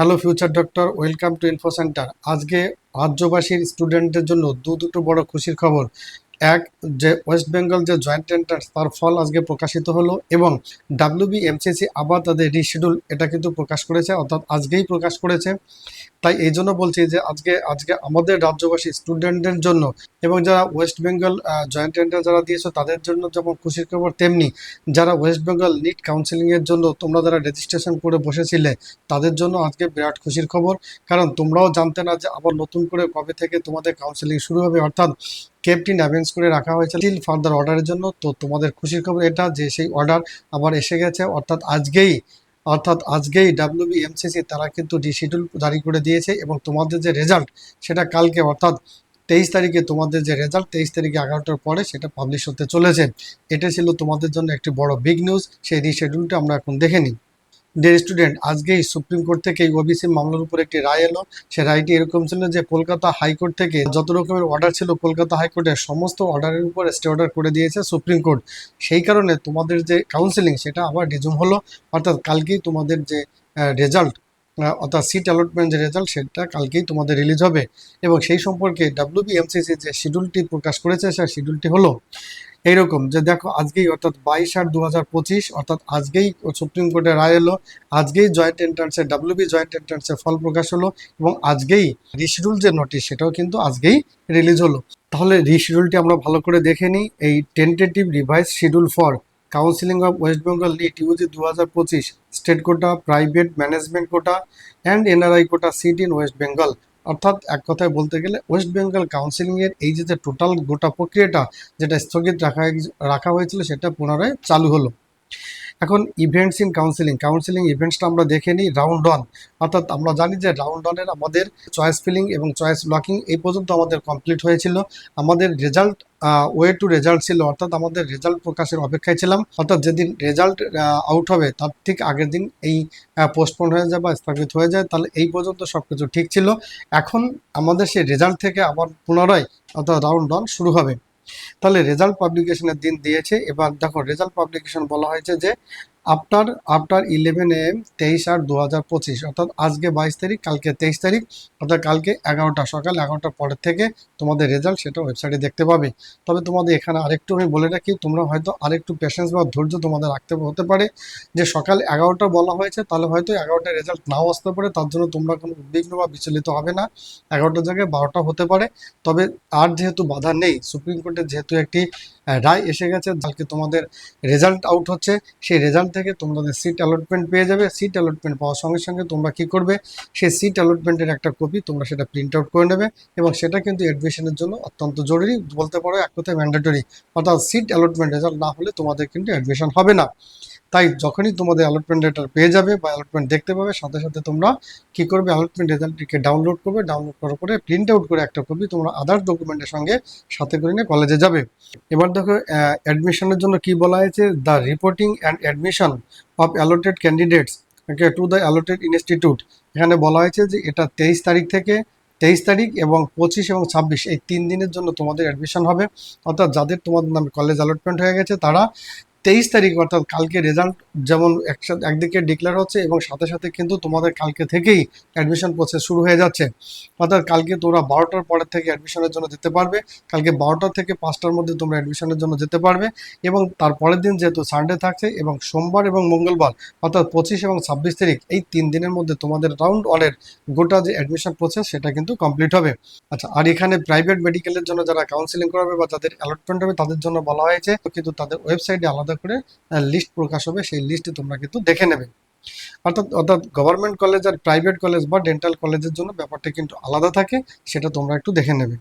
Hello future doctor, welcome to info centre. আজকে রাজ্যবাসীর স্টুডেন্টদের জন্য দু দুটো বড় খুশির খবর। এক, যে ওয়েস্ট বেঙ্গল যে জয়েন্ট এন্ট্রান্স তার ফল আজকে প্রকাশিত হলো এবং ডাব্লিউবি এমসিসি আবার তাদের রিশিডিউল এটা কিন্তু প্রকাশ করেছে, অর্থাৎ আজকেই প্রকাশ করেছে। তাই এই জন্য বলছি যে আজকে আজকে আমাদের রাজ্যবাসী স্টুডেন্টদের জন্য এবং যারা ওয়েস্ট বেঙ্গল জয়েন্ট এন্ট্রান্স যারা দিয়েছ, তাদের জন্য যেমন খুশির খবর, তেমনি যারা ওয়েস্ট বেঙ্গল নিট কাউন্সিলিংয়ের জন্য তোমরা যারা রেজিস্ট্রেশন করে বসেছিলে, তাদের জন্য আজকে বিরাট খুশির খবর। কারণ তোমরাও জানতে না যে আবার নতুন করে কবে থেকে তোমাদের কাউন্সিলিং শুরু হবে, অর্থাৎ কেপটি অ্যাভেন্স করে রাখা হয়েছে টিল ফার্দার অর্ডারের জন্য। তো তোমাদের খুশির খবর এটা যে সেই অর্ডার আবার এসে গেছে, অর্থাৎ আজকেই অর্থাৎ আজকেই ডাব্লিউবি এমসিসি তারা কিন্তু ডিশিডিউল জারি করে দিয়েছে এবং তোমাদের যে রেজাল্ট সেটা কালকে অর্থাৎ তেইশ তারিখে তোমাদের যে রেজাল্ট তেইশ তারিখে এগারোটার পরে সেটা পাবলিশ হতে চলেছে। এটা ছিল তোমাদের জন্য একটি বড় বিগ নিউজ সেই রিশেডিউলটা আমরা এখন দেখে নিই। ডিয়ার স্টুডেন্ট আজকেই সুপ্রিম কোর্ট থেকে এই ওবিসি মামলার উপর একটি রায় এলো। সে রায়টি এরকম ছিল যে, কলকাতা হাইকোর্ট থেকে যত রকমের অর্ডার ছিল, কলকাতা হাইকোর্টের সমস্ত অর্ডারের উপর স্টে অর্ডার করে দিয়েছে সুপ্রিম কোর্ট সেই কারণে তোমাদের যে কাউন্সিলিং সেটা আবার রিজুম হলো। অর্থাৎ কালকেই তোমাদের যে রেজাল্ট অর্থাৎ সিট অ্যালটমেন্ট যে রেজাল্ট সেটা কালকেই তোমাদের রিলিজ হবে। এবং সেই সম্পর্কে ডাব্লিউবিএমসিসি যে শিডিউলটি প্রকাশ করেছে, সেই শিডিউলটি হলো এইরকম যে দেখো, আজকেই অর্থাৎ বাইশ আট দু হাজার পঁচিশ, অর্থাৎ আজকেই সুপ্রিম কোর্টের রায় এলো, আজকেই জয়েন্ট এন্ট্রান্সের ডাব্লিউবি জয়েন্ট এন্ট্রান্সের ফল প্রকাশ হলো এবং আজকেই রিশিডিউল যে নোটিশ সেটাও কিন্তু আজকেই রিলিজ হলো। তাহলে রিশিডিউলটি আমরা ভালো করে দেখে নিই। এই tentative revise schedule for counselling of West Bengal NEET UG দু হাজার পঁচিশ state quota private management quota and NRI quota seat in West Bengal অর্থাৎ এক কথায় বলতে গেলে ওয়েস্ট বেঙ্গল কাউন্সিলিংয়ের এই যে টোটাল গোটা প্রক্রিয়াটা যেটা স্থগিত রাখা রাখা হয়েছিল, সেটা পুনরায় চালু হলো। এখন ইভেন্টস ইন কাউন্সিলিং কাউন্সিলিং ইভেন্টসটা আমরা দেখে নিই রাউন্ড ওয়ান অর্থাৎ আমরা জানি যে রাউন্ড ওয়ানের আমাদের চয়েস ফিলিং এবং চয়েস ব্লকিং এই পর্যন্ত আমাদের কমপ্লিট হয়েছিল। আমাদের রেজাল্ট ওয়ে টু রেজাল্ট ছিল, অর্থাৎ আমাদের রেজাল্ট প্রকাশের অপেক্ষায় ছিলাম। অর্থাৎ যেদিন রেজাল্ট আউট হবে, তার ঠিক আগের দিন এই পোস্টপোন হয়ে যায় বা স্থগিত হয়ে যায়, তাহলে এই পর্যন্ত সব কিছু ঠিক ছিল। এখন আমাদের সেই রেজাল্ট থেকে আবার পুনরায়, অর্থাৎ রাউন্ড ওয়ান শুরু হবে। তাহলে রেজাল্ট পাবলিকেশনের দিন দিয়েছে। এবার দেখো রেজাল্ট পাবলিকেশন বলা হয়েছে যে আফটার আফটার ইলেভেন এম তেইশ আট দু হাজার পঁচিশ, অর্থাৎ আজকে বাইশ তারিখ, কালকে তেইশ তারিখ, অর্থাৎ কালকে এগারোটা, সকাল এগারোটার পরের থেকে তোমাদের রেজাল্ট সেটা ওয়েবসাইটে দেখতে পাবে। তবে তোমাদের এখানে আরেকটু আমি বলে রাখি, তোমরা হয়তো আরেকটু পেশেন্স বা ধৈর্য তোমাদের রাখতে হতে পারে। যে সকাল এগারোটা বলা হয়েছে, তাহলে হয়তো এগারোটার রেজাল্ট নাও আসতে পারে, তার জন্য তোমরা কোনো উদ্বিগ্ন বা বিচলিত হবে না। এগারোটার জায়গায় বারোটা হতে পারে। তবে আর যেহেতু বাধা নেই, সুপ্রিম কোর্টের যেহেতু একটি রায় এসে গেছে, কালকে তোমাদের রেজাল্ট আউট হচ্ছে, সেই রেজাল্ট থেকে তোমাদের সিট অ্যালটমেন্ট পেয়ে যাবে সিট অ্যালটমেন্ট পাওয়ার সঙ্গে সঙ্গে তোমরা কি করবে? সেই সিট অ্যালটমেন্টের একটা কপি তোমরা সেটা প্রিন্ট আউট করে নেবে এবং সেটা কিন্তু অ্যাডমিশনের জন্য অত্যন্ত জরুরি। বলতে পারো এক কথায় ম্যান্ডেটরি অর্থাৎ সিট অ্যালটমেন্ট রেজাল্ট না হলে তোমাদের কিন্তু অ্যাডমিশন হবে না। তাই যখনই তোমাদের অ্যালটমেন্ট লেটার পেয়ে যাবে বা অ্যালটমেন্ট দেখতে পাবে, সাথে সাথে তোমরা কি করবে অ্যালটমেন্ট রেজাল্টটিকে ডাউনলোড করবে ডাউনলোড করার পরে প্রিন্ট আউট করে একটা কপি তোমরা আদার্স ডকুমেন্টের সঙ্গে সাথে করে নিয়ে কলেজে যাবে। এবার দেখো অ্যাডমিশনের জন্য কি বলা হয়েছে? The reporting and admission of allotted candidates okay to the allotted institute এখানে বলা হয়েছে যে এটা তেইশ তারিখ থেকে, তেইশ তারিখ এবং পঁচিশ এবং ছাব্বিশ, এই তিন দিনের জন্য তোমাদের অ্যাডমিশন হবে। অর্থাৎ যাদের তোমাদের নামে কলেজ অ্যালটমেন্ট হয়ে গেছে, তারা তেইশ তারিখ অর্থাৎ কালকে রেজাল্ট যেমন একসাথে একদিকে ডিক্লেয়ার হচ্ছে এবং সাথে সাথে কিন্তু তোমাদের কালকে থেকেই অ্যাডমিশন প্রসেস শুরু হয়ে যাচ্ছে। অর্থাৎ কালকে তোমরা বারোটার পরের থেকে অ্যাডমিশনের জন্য যেতে পারবে। কালকে বারোটা থেকে পাঁচটার মধ্যে তোমরা অ্যাডমিশনের জন্য যেতে পারবে এবং তার পরের দিন যেহেতু সানডে থাকছে এবং সোমবার এবং মঙ্গলবার, অর্থাৎ পঁচিশ এবং ছাব্বিশ তারিখ এই তিন দিনের মধ্যে তোমাদের রাউন্ড ওয়ানের গোটা যে অ্যাডমিশন প্রসেস সেটা কিন্তু কমপ্লিট হবে। আচ্ছা আর এখানে প্রাইভেট মেডিকেলের জন্য যারা কাউন্সিলিং করাবে বা যাদের অ্যালটমেন্ট হবে তাদের জন্য বলা হয়েছে, কিন্তু তাদের ওয়েবসাইটে আলাদা আলাদা করে লিস্ট প্রকাশ হবে, সেই লিস্টে তোমরা কিন্তু দেখে নেবে। অর্থাৎ অর্থাৎ গভর্নমেন্ট কলেজ আর প্রাইভেট কলেজ বা ডেন্টাল কলেজের জন্য ব্যাপারটা কিন্তু আলাদা থাকে, সেটা তোমরা একটু দেখে নেবে।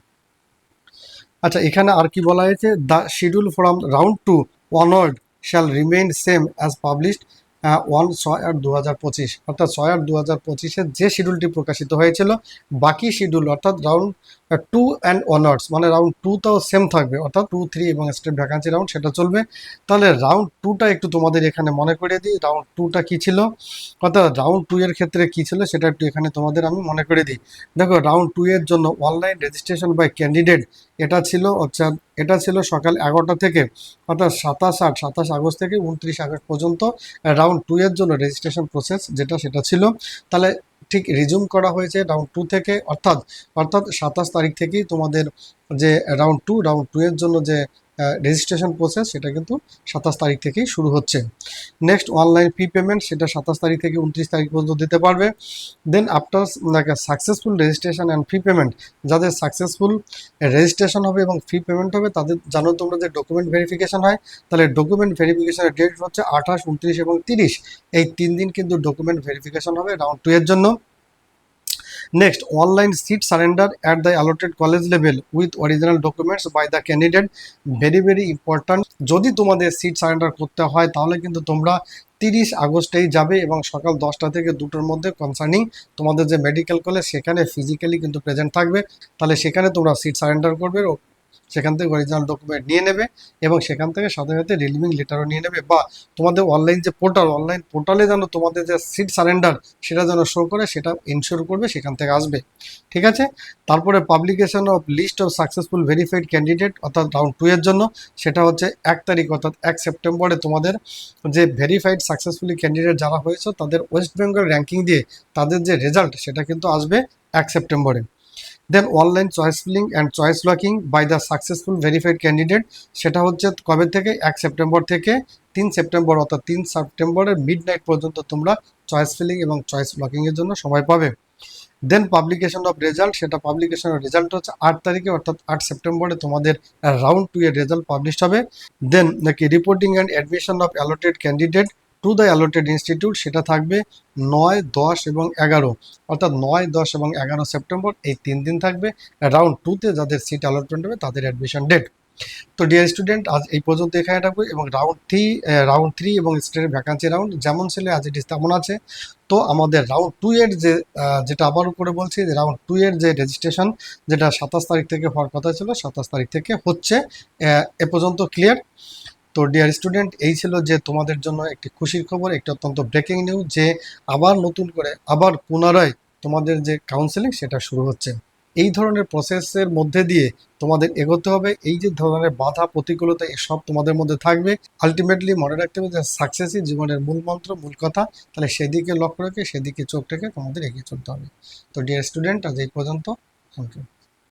আচ্ছা এখানে আর কি বলা হয়েছে? The schedule from round two onward shall remain same as published one ছয় আট দু হাজার পঁচিশ। অর্থাৎ ছয় আট দু হাজার পঁচিশের যে শিডিউলটি প্রকাশিত হয়েছিল, বাকি শিডিউল অর্থাৎ রাউন্ড টু অ্যান্ড অনার্স মানে রাউন্ড টুটাও সেম থাকবে, অর্থাৎ টু থ্রি এবং স্টেপ ভ্যাকান্সি রাউন্ড সেটা চলবে। তাহলে রাউন্ড টুটা একটু তোমাদের এখানে মনে করিয়ে দিই রাউন্ড টুটা কী ছিল? অর্থাৎ রাউন্ড টু এর ক্ষেত্রে কী ছিল সেটা একটু এখানে তোমাদের আমি মনে করে দিই। দেখো রাউন্ড টু এর জন্য অনলাইন রেজিস্ট্রেশন বাই ক্যান্ডিডেট এটা ছিল অর্থাৎ এটা ছিল সকাল এগারোটা থেকে, অর্থাৎ সাতাশ আট, সাতাশ আগস্ট থেকে উনত্রিশ আগস্ট পর্যন্ত রাউন্ড টু এর জন্য রেজিস্ট্রেশন প্রসেস যেটা সেটা ছিল। তাহলে ঠিক রিজুম করা হয়েছে রাউন্ড টু থেকে, অর্থাৎ অর্থাৎ সাতাশ তারিখ থেকেই তোমাদের যে রাউন্ড টু রাউন্ড টু এর জন্য যে রেজিস্ট্রেশন প্রসেস সেটা কিন্তু সাতাশ তারিখ থেকেই শুরু হচ্ছে। নেক্সট অনলাইন ফি পেমেন্ট সেটা সাতাশ তারিখ থেকে উনত্রিশ তারিখ পর্যন্ত দিতে পারবে। Then after successful registration and fee payment যাদের সাকসেসফুল রেজিস্ট্রেশন হবে এবং ফি পেমেন্ট হবে, তাদের, জানো তোমরা যে ডকুমেন্ট ভেরিফিকেশন হয়, তাহলে ডকুমেন্ট ভেরিফিকেশনের ডেট হচ্ছে আঠাশ, উনত্রিশ এবং তিরিশ। এই তিন দিন কিন্তু ডকুমেন্ট ভেরিফিকেশন হবে রাউন্ড টু এর জন্য। Next online seat surrender at the allotted college level with original documents by the candidate very very important যদি তোমাদের সিট সারেন্ডার করতে হয়, তাহলে কিন্তু তোমরা তিরিশ আগস্টেই যাবে এবং সকাল দশটা থেকে দুটোর মধ্যে কনসার্নিং তোমাদের যে মেডিকেল কলেজ সেখানে ফিজিক্যালি কিন্তু প্রেজেন্ট থাকবে। তাহলে সেখানে তোমরা সিট সারেন্ডার করবে। সেখান থেকে অরিজিনাল ডকুমেন্ট নিয়ে নেবে এবং সেখান থেকে সাথে সাথে রিলিভিং লেটারও নিয়ে নেবে বা তোমাদের অনলাইন যে পোর্টাল অনলাইন পোর্টালে যেন তোমাদের যে সিট সারেন্ডার সেটা যেন শো করে, সেটা ইনশিওর করবে, সেখান থেকে আসবে। ঠিক আছে? তারপরে publication of list of successful verified candidate অর্থাৎ রাউন্ড টু এর জন্য, সেটা হচ্ছে এক তারিখ অর্থাৎ এক সেপ্টেম্বরে তোমাদের যে ভেরিফাইড সাকসেসফুলি ক্যান্ডিডেট যারা হয়েছে, তাদের ওয়েস্ট বেঙ্গল র্যাঙ্কিং দিয়ে তাদের যে রেজাল্ট সেটা কিন্তু আসবে এক সেপ্টেম্বরে। Then online choice filling and choice locking by the successful verified candidate সেটা হচ্ছে কবে থেকে? এক সেপ্টেম্বর থেকে তিন সেপ্টেম্বর অর্থাৎ তিন সেপ্টেম্বরের মিড নাইট পর্যন্ত তোমরা চয়েস ফিলিং এবং চয়েস লকিংয়ের জন্য সময় পাবে। দেন পাবলিকেশন অফ রেজাল্ট সেটা পাবলিকেশনের রেজাল্ট হচ্ছে আট তারিখে অর্থাৎ আট সেপ্টেম্বরে তোমাদের রাউন্ড টু এর রেজাল্ট পাবলিশ হবে। দেন নাকি reporting and admission of allotted candidate to the allotted institute সেটা থাকবে নয়, দশ এবং এগারো। অর্থাৎ নয়, দশ এবং এগারো সেপ্টেম্বর, এই তিন দিন থাকবে। রাউন্ড টুতে যাদের সিট অ্যালটমেন্ট হবে, তাদের অ্যাডমিশন ডেট তো ডিয়ার স্টুডেন্ট আজ এই পর্যন্ত এখানে থাকবে এবং রাউন্ড থ্রি রাউন্ড থ্রি এবং স্টেটের ভ্যাকান্সি রাউন্ড যেমন ছিল আজ এটি তেমন আছে। তো আমাদের রাউন্ড টু এর যে যেটা আবার উপরে বলছি, যে রাউন্ড টু এর যে রেজিস্ট্রেশন যেটা সাতাশ তারিখ থেকে হওয়ার কথা ছিল, সাতাশ তারিখ থেকে হচ্ছে, এ পর্যন্ত ক্লিয়ার তো ডিয়ার স্টুডেন্ট এই ছিল যে তোমাদের জন্য একটি খুশির খবর, একটি অত্যন্ত ব্রেকিং নিউজ যে আবার নতুন করে, আবার পুনরায় তোমাদের যে কাউন্সেলিং সেটা শুরু হচ্ছে। এই ধরনের প্রসেসের মধ্যে দিয়ে তোমাদের এগোতে হবে। এই যে ধরনের বাধা প্রতিকূলতা এসব তোমাদের মধ্যে থাকবে। আলটিমেটলি মনে রাখতে হবে যে সাকসেসই জীবনের মূল মন্ত্র, মূল কথা। তাহলে সেদিকে লক্ষ্য রেখে, সেদিকে চোখ রেখে তোমাদের এগিয়ে চলতে হবে। তো ডিয়ার স্টুডেন্ট আজ এই পর্যন্ত। Thank you